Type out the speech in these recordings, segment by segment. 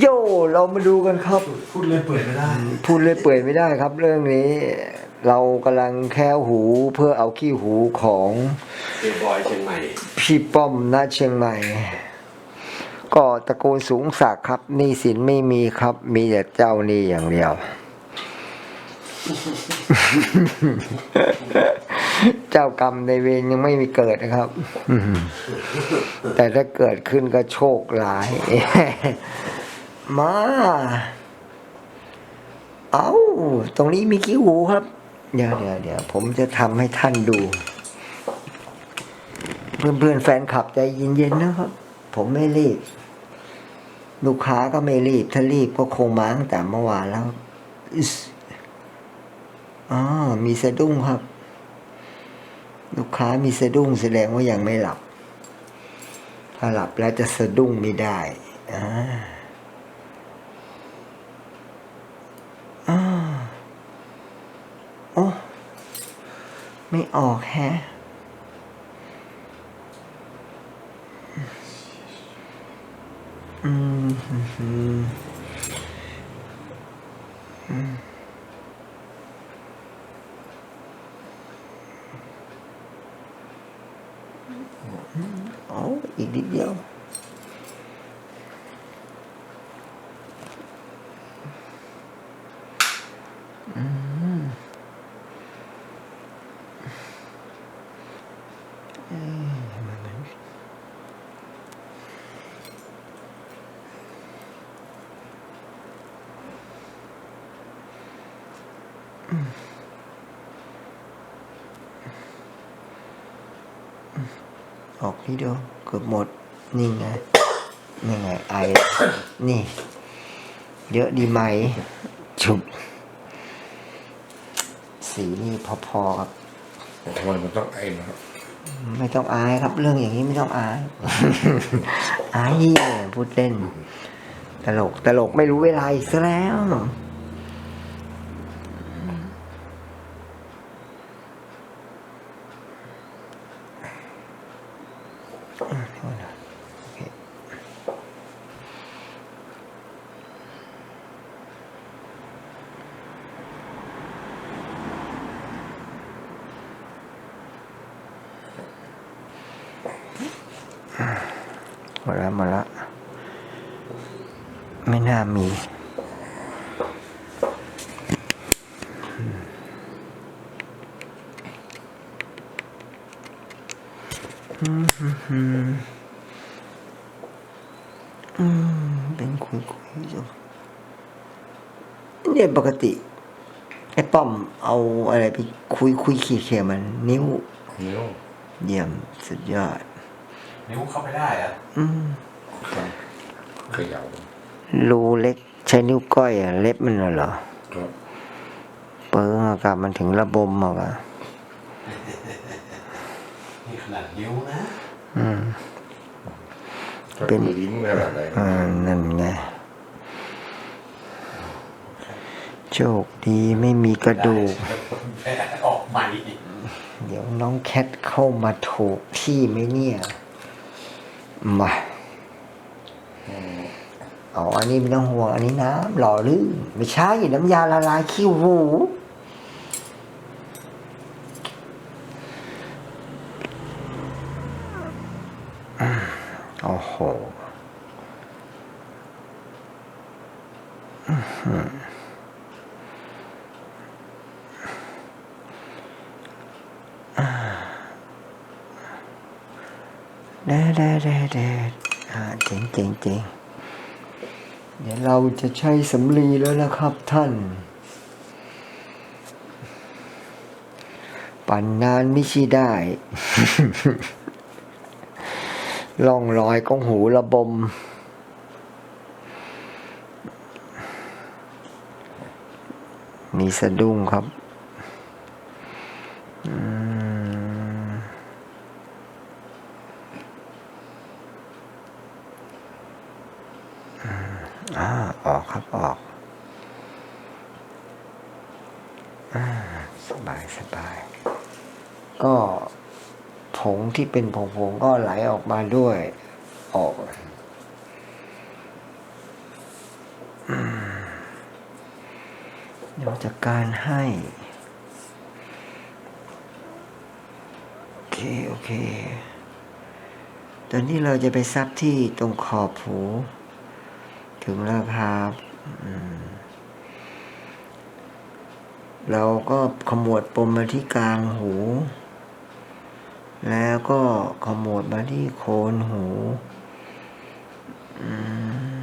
โยเรามาดูกันครับ พูดเลยเปิดไม่ได้พูดเลยเปื่อยไม่ได้ครับ เรื่องนี้ เรากำลังแค่หูเพื่อเอาขี้หูของเดบอยเชียงใหม่พี่ป้อมณเชียงใหม่ ก็ตระกูลสูงศักดิ์ครับหนี้สินไม่มีครับ มีแต่เจ้าหนี้อย่างเดียว เจ้ากรรมในายเวรยังไม่มีเกิดนะครับ อืมแต่ถ้าเกิดขึ้นก็โชคร้าย มา เอาตรงนี้มีขี้หูครับ เดี๋ยวเดี๋ยวเดี๋ยวผมจะทำให้ท่านดู เพื่อนเพื่อนๆแฟนคลับใจเย็นๆนะครับ ผมไม่รีบ ลูกค้าก็ไม่รีบ ถ้ารีบก็คงมาตั้งแต่เมื่อวานแล้วอ๋อมีสะดุ้งครับ ลูกค้ามีสะดุ้งแสดงว่ายังไม่หลับ ถ้าหลับแล้วจะสะดุ้งไม่ได้อ่า ไม่ออกแฮะ อืมอืมอืมอืมเอาอีกนิดเดียว อืมเอ้ยมันมันออกนี่เดียวเกือบหมด นี่ไง นี่ไงไอ นี่ เยอะดีไหมชุบสีนี่พอๆครับแต่ทำไมมันต้องไอ้นะครับ ไม่ต้องอายครับ เรื่องอย่างนี้ไม่ต้องอาย อายเหี้ยพูดเล่น ตลกตลกไม่รู้เวลาอีกซะแล้ว แล้วหมดล้วไม่น่ามี อืม เป็นคุยคุยอยู่เนี่ยปกติ ไอ้ป้อมเอาอะไรไปคุยคุยขี่เขียมัน นิ้ว นิ้ว เยี่ยมสุดยอด นิ้วเข้าไปได้อะอืมครับเขย่ารูเล็กใช้นิ้วก้อยอะเล็บมันน่ะเหรอครับเปิงอากาศมันถึงระบมอะวะนี่ขนาดนิ้วนะอืมถ้าเป็นคือลิ้นเนี่ยแบบไหนอ่านั่นไงโชคดีไม่มีกระดูกแผลออกใหม่เดี๋ยวน้องแคทเข้ามาถูกที่ไหมเนี่ย มาอืมเออันนี้ไม่ต้องห่วง อันนี้น้ำหล่อลื่น ไม่ใช่น้ำยาละลายขี้หูอืมโอ้โหอื้อหืออ่าเด้เด้เด้เด้อ่าเจ๋งเจ๋งเจ๋งเดี๋ยวเราจะใช้สำลีแล้วนะครับท่าน ปั่นนานไม่ใช่ได้ล่องรอยของหูระบม มีสะดุ้งครับ อืม อ่า ออกครับออกอสบายสบาย ก็ผงที่เป็นผงผงๆก็ไหลออกมาด้วยออกอืมเดี๋ยวจัดการให้โอเค โอเค ตอนนี้เราจะไปซับที่ตรงขอบหู ถึงแล้วครับ เราก็ขมวดปมมาที่กลางหู แล้วก็ขมวดมาที่โคนหู อืม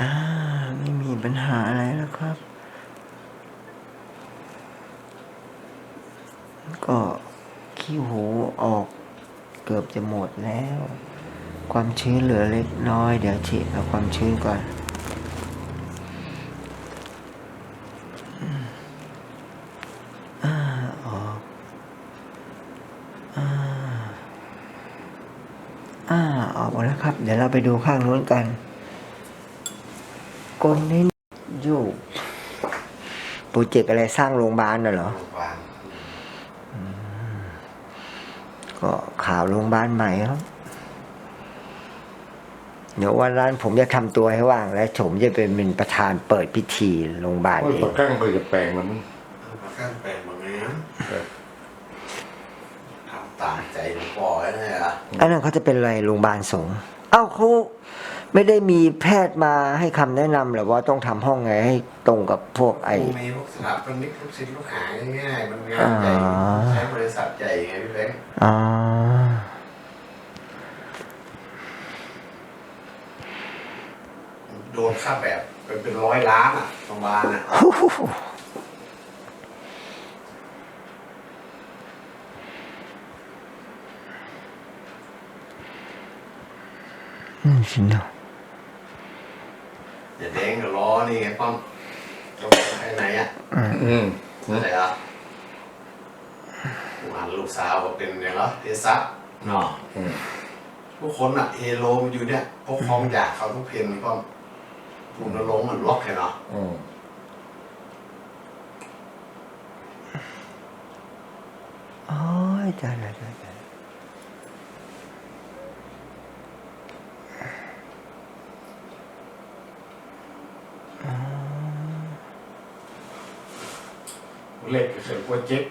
อ่า ไม่มีปัญหาอะไรแล้วครับ ก็ขี้หูออกเกือบ จะหมดแล้ว ความชื้นเหลือเล็กน้อย เดี๋ยวฉีดเอาความชื้นก่อนอืมอ่าออกอ่าออกหมดแล้วครับ เดี๋ยวเราไปดูข้างนู้นกันกลนี้อยู่โปรเจกต์อะไรสร้างโรงพยาบาลน่ะเหรอ โรงพยาบาล ก็ข่าวโรงพยาบาลใหม่ครับ เดี๋ยววันนั้นผมจะทำตัวให้ว่าง และผมจะเป็นเป็นประธานเปิดพิธีโรงพยาบาลโอ้ยเอปากงกั้งก็จะแปลงแล้วมึงมาข้างแปลงบางงามเออทำตามใจหลวงพ่อไว้เลยอะอันนั้นเขาจะเป็นอะไรโรงพยาบาลสงฆ์เอ้าเขา ไม่ได้มีแพทย์มาให้คำแนะนำหรือว่าต้องทำห้องไงให้ตรงกับพวกไอ้กูมีพวกสถาปนิกลูกศิษย์ลูกหาง่ายๆมันงานใหญ่อ๋อใช้บริษัทใหญ่ไงพี่เล้งอ๋อโดนค่าแบบเป็นเป็นร้อยล้านอะโรงพยาบาลอะอืมสินะ อย่าแดงกับล้อ นี่ไงป้อมตรงภายในอะอืมเข้าใจเหรอกูอ่านลูกสาวบอกเป็นอย่างเหรอเทซับเนาะอืมทุกคนอะเฮโลมันอยู่เนี่ยพวกคลองอยากเขาทุกเพลงป้อมภูมินรงค์มันล็อกให้เนาะอืมโอ้ยตายแล้วตายแล้ว เล็กก็เคยกลัวเจ็บ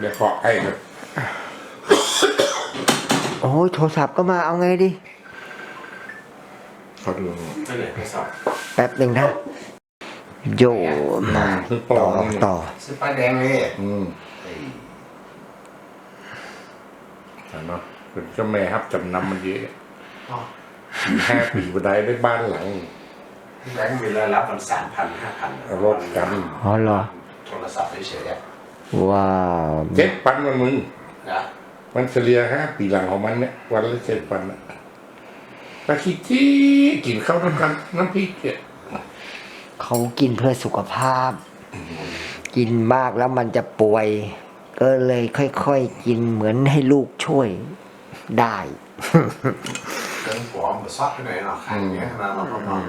เดี๋ยวขอไอ้เลยโอ้ยโทรศัพท์ก็มาเอาไงดิเขาดูนั่นแหละไปสอบแป๊บหนึ่งนะโยมาคือปต่อองต่อซื้อป้ายแดงเลยอืมไอ้เห็นเนาะเป็นเจ้าแม่ครับจำนำมันเยอะอ๋อ สี่ห้าปีบันไดได้บ้านหลังพี่แบงค์มีรายรับมันสามพันห้าพันรถกันอ๋อเหรอ โทรศัพท์เฉยๆอะว้าวเจ็ดปันมันมึงนะมันเฉลี่ยห้าปีหลังของมันเนี่ยวันละเจ็ดปันอะปลาคิดที่กินข้าวน้ำกันน้ำพริกเนี่ยเขากินเพื่อสุขภาพ กินมากแล้วมันจะป่วย ก็เลยค่อยๆกินเหมือนให้ลูกช่วยได้ เกินหัวมันซอดไปหน่อยเนาะขายอย่างเงี้ยขนาดเราประมาณ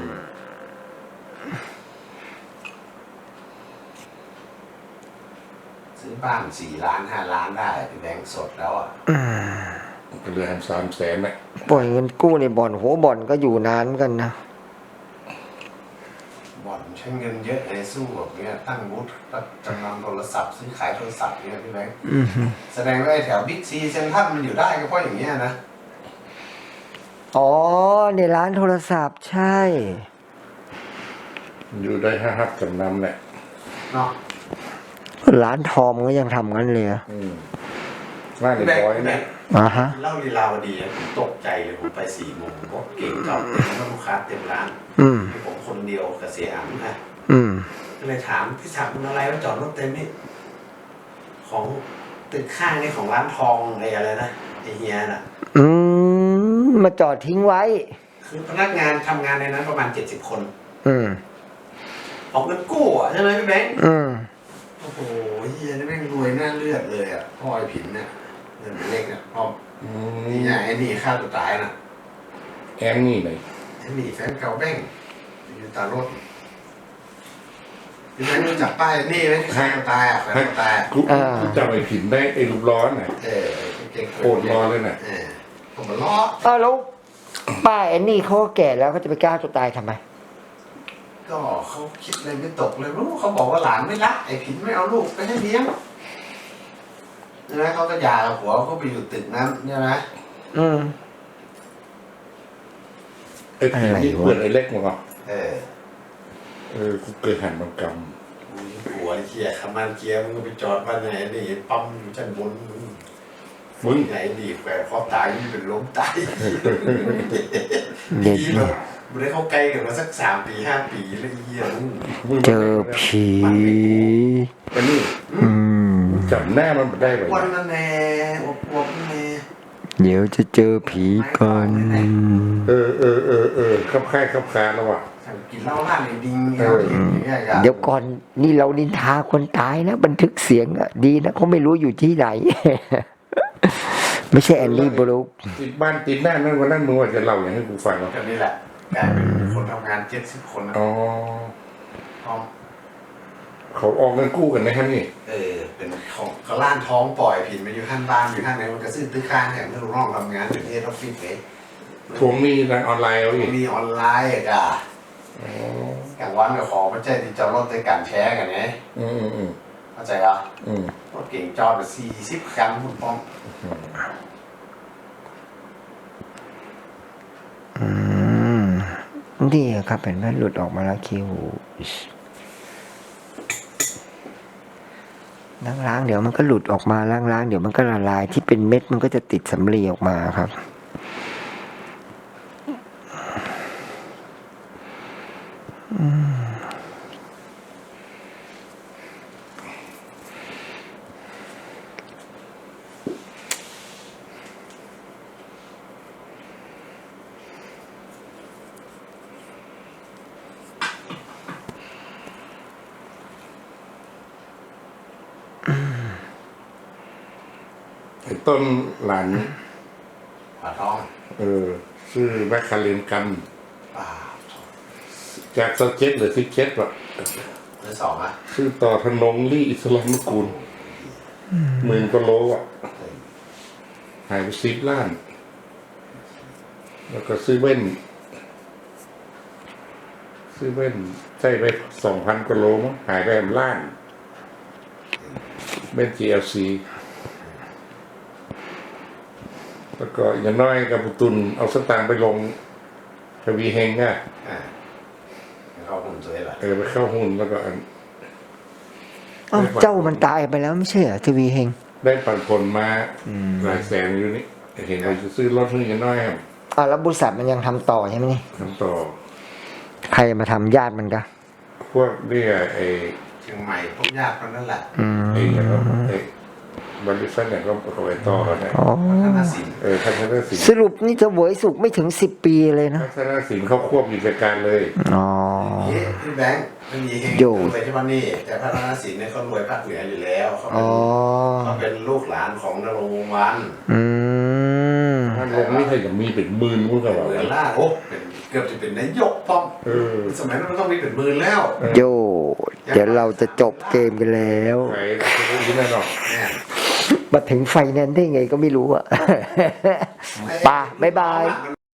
ซื้อบ้านสี่ล้านห้าล้านได้พี่แบงค์สดแล้วอะก็เหลือสามแสนเนี่ยปล่อยเงินกู้ในบ่อนหัวบ่อนก็อยู่นานเหมือนกันนะ บ่อนใช้เงินเยอะไงสู้แบบเนี้ยตั้งบูธรับจำนำโทรศัพท์ซื้อขายโทรศัพท์เนี่ยพี่แบงค์อือฮึแสดงว่าไอ้แถวบิ๊กซีเซ็นทรัลมันอยู่ได้ก็เพราะอย่างเงี้ยนะ อ๋อ ในร้านโทรศัพท์ใช่ อยู่ได้ห้าฮับจำนำเนี่ยเนาะร้านทองก็ยังทำงั้นเลยอะอืมน่าเรียพี่บแบงค์ร้อยพี่แบเนี่งยค์อ่าฮะ เล่าลีลาวดีอะผมตกใจเลยผมไปสี่โมงผมก็เก่งจอดเต็มแล้วลูกค้าเต็มร้านอืมมีผมคนเดียวกับเสียอ่ำนะอืม ก็เลยถามพี่ศักดิ์มันอะไรว่าจอดรถเต็มนี่ของตึกข้างนี่ของร้านทองไอ้อะไรนะไอ้เฮียน่ะ อืม มาจอดทิ้งไว้ คือพนักงานทำงานในนั้นประมาณเจ็ดสิบคน อืมพอออกเงินกู้อะใช่ไหมพี่แบงค์อืม โอ้โหเฮียนี่แม่งรวยหน้าเลือดเลยอะพ่อไอ้ผินเนี่ยเงินเล็กเนี่ยพ่ออืมนี่ไงไอ้นี่ฆ่าตัวตายน่ะแอนนี่เลยไอ้นี่แฟนเก่าแบงค์อยู่ตารถพี่แบงค์รู้จักป้ายนี่ไหมที่ฆ่าตัวตายอะแฟนตัวตายอะกูกูจำไอ้ผินได้ไอ้รูปร้อนน่ะเออเก่งโคตรร้อนเลยน่ะ เออ ผมมาล้ออ้าวแล้วป้าแอนนี่เขาก็แก่แล้วเขาจะไปกล้าตัวตายทำไม ก็เขาคิดอะไรไม่ตกเลยรู้เขาบอกว่าหลานไม่รักไอ้ผินไม่เอาลูกไปให้เลี้ยงใช่ไหมเขาก็หย่ากับผัวเขาไปอยู่ตึกนั้นใช่ไหมอืม ไอ้ผินที่อะไรวะ เพื่อนไอ้เล็กมั้งอะเออเออกูเคยหันมังกรมึงผัวไอ้เกียร์ขมันเกียร์มึงก็ไปจอดบ้านไหนนี่ปั๊มอยู่ชั้นบนมึง มึงไหนดีแฝงคอตายนี่เป็นล้มตายเด็ดผีแบบไม่ได้เข้าใกล้กันมาสักสามปีห้าปีแล้วไอ้เหี้ยมึงมึงเจอผีไอ้นี่อืมจำหน้ามันไม่ได้ไหมวันนั้นแน่อวบอวบๆแน่เดี๋ยวจะเจอผีกันเออเออเออเออขับค่ายขับคาแล้วว่ะสั่งกินเหล้าล่านไอ้ดิงเอเอาอเห็นอย่างเงี้ยกันเดี๋ยวก่อนนี่เรานินทาคนตายนะ บันทึกเสียงอะดีนะเขาไม่รู้อยู่ที่ไหน ไม่ใช่แอนนี่บรูคติดบ้านติดหน้านั่นวันนั้นมึงว่าจะเล่าอย่างให้กูฟังวะก็นี่แหละกลายเป็นคนทำงานเจ็ดสิบคนนะอ๋อพร้อมเขาออกเงินกู้กันนะครับนี่ เออ เป็นของเขาล้านท้องปล่อยผิดมาอยู่ข้างบ้านอยู่ข้างในมันก็ซื้อตื้อข้างแถมถ้าลูกน้องทำงานอยู่ที่ออฟฟิศเลยทวงหนี้ทางออนไลน์เอาอีกมีออนไลน์อะจ้ะอ๋อกลางวันก็ขอพระเจ้าที่จอดรถในการแชร์กันไงอืมอืมอืมเข้าใจเหรออืม รถเก่งจอดสี่สิบคันคุณป้องที่ครับเห็นไหมหลุดออกมาแล้วคิวล้างๆเดี๋ยวมันก็หลุดออกมาล้างๆเดี๋ยวมันก็ละลายที่เป็นเม็ดมันก็จะติดสำลีออกมาครับ ต้นหลานปาท้องเออชื่อแมคคาเรนกันป่าจากสเก็ตหรือซิเก็ตวะเบอร์สองอะชื่อต่อธนงลี่อิสลามุกูลหมื่นกว่าโลอะ หายไปสิบล้าน แล้วก็ซื้อเว้น ซื้อเว้นใช้ไปสองพันกว่าโลมั้งหายไปแอมล้านเว้น GLC แล้วก็อย่างน้อยกับปุตุนเอาสตางค์ไปลงทวีเฮงอะอ่าเขาหุ่นสวยเหรอเออไปเข้าหุ้นแล้วก็อันเอ้าเจ้ามันตายไปแล้วไม่ใช่เหรอทีวีเฮง ได้ปันผลมาอืมหลายแสนอยู่นี่เห็นเราจะซื้อรถให้กันน้อยครับอ่าแล้วบริษัทมันยังทำต่อใช่ไหมนี่ทำต่อ ใครมาทำญาติมันกะพวกเนี่ยไอ้เชียงใหม่พวกญาติคนนั้นแหละอืมไอ้เนี่ยก็ไอ้ บริษัทเนี่ยก็เขาไปต่อกันนะอ๋อพัฒนาสินเออทัศนศิลสป์รุปนี่จะเหวยสุกไม่ถึงสิบปีเลยนะทัศนศิลป์เขาควบกิจการเลย อ๋อนี่พี่แบงค์ไม่มีเฮงโย่ไปที่บ้านนี่แต่พัฒนาสินเนี่ยเขารวยภาคเหนืออยู่แล้วเขาเป็อ๋นอ เขาเป็นลูกหลานของนรงค์วงศ์วันอืม ท่านลงนี่ใครจะมีเป็นหมื่นมั้งกับเหเรามือนล่าโอ้เป็นเกือบจะเป็นนายกป้อมเออสมัยนั้นมันต้องมีเป็นหมื่นแล้วโย เดี๋ยวเราจะจบเกมกันแล้วใครที่นั่นหรอก เนี่ย มาถึงไฟแนนซ์ได้ไงก็ไม่รู้อะป่าบ๊ายบาย